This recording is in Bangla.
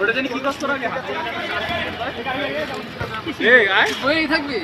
ওটা জানি কি কষ্ট থাকবি?